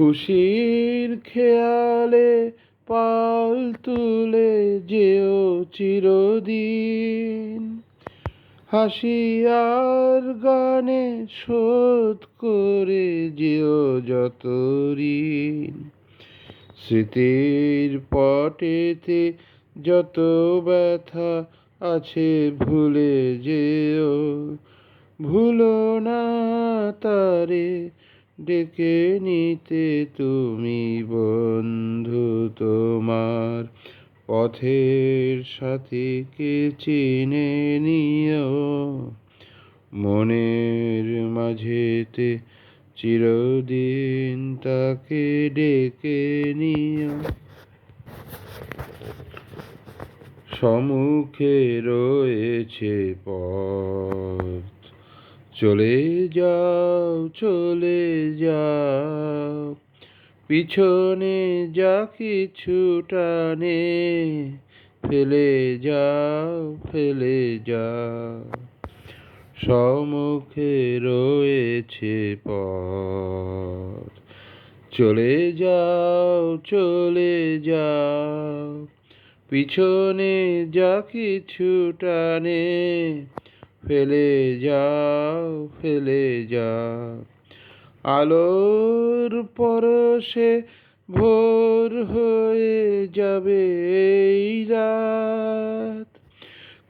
খুশির খেয়ালে পাল তুলে যেও চিরদিন। হাসিয়ার গানে শোধ করে যেও যত ঋণ স্মৃতির পটেতে যত ব্যথা আছে ভুলে যেও। ভুলো না তারে ডেকে নিতে তুমি বন্ধু তোমার। পথের সাথীকে চিনে নিও। মনের মাঝেতে চিরদিন তাকে ডেকে নিও। সম্মুখে রয়েছে পথ। চলে যাও চলে যাও। পিছনে যা কিছু টানে, ফেলে যাও ফেলে যাও। সম্মুখে রয়েছে পথ। চলে যাও চলে যাও। পিছনে যা কিছু টানে ফেলে যাও ফেলে যাও। আলোর পরশে ভোর হয়ে যাবে এই রাত।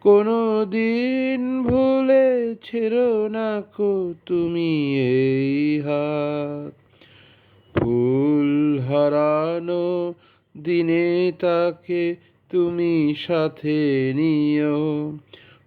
কোনো দিন ভুলে ছেড়ো না কো তুমি এই হাত। ফুল হারানো দিনে তাকে তুমি সাথে নিও।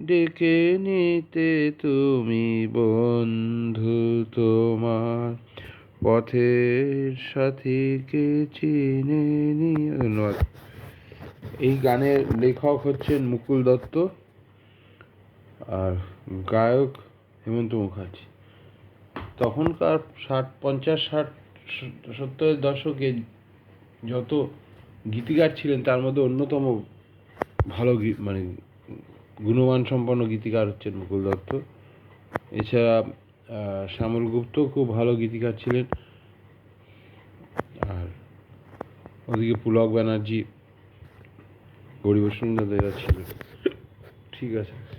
ডেকে নিতে তুমি বন্ধু তোমার। পথের সাথীকে চিনে নিয়ে ধন্যবাদ। এই গানের লেখক হচ্ছেন মুকুল দত্ত আর গায়ক হেমন্ত মুখার্জি। তখনকার ষাট, পঞ্চাশ, ষাট, সত্তরের দশকে যত গীতিকার ছিলেন, তার মধ্যে অন্যতম ভালো গী- মানে গুণমান সম্পন্ন গীতিকার হচ্ছেন মুকুল দত্ত। এছাড়া শ্যামল গুপ্ত খুব ভালো গীতিকার ছিলেন। আর ওদিকে পুলক ব্যানার্জি পরিবেশন ছিলেন। ঠিক আছে।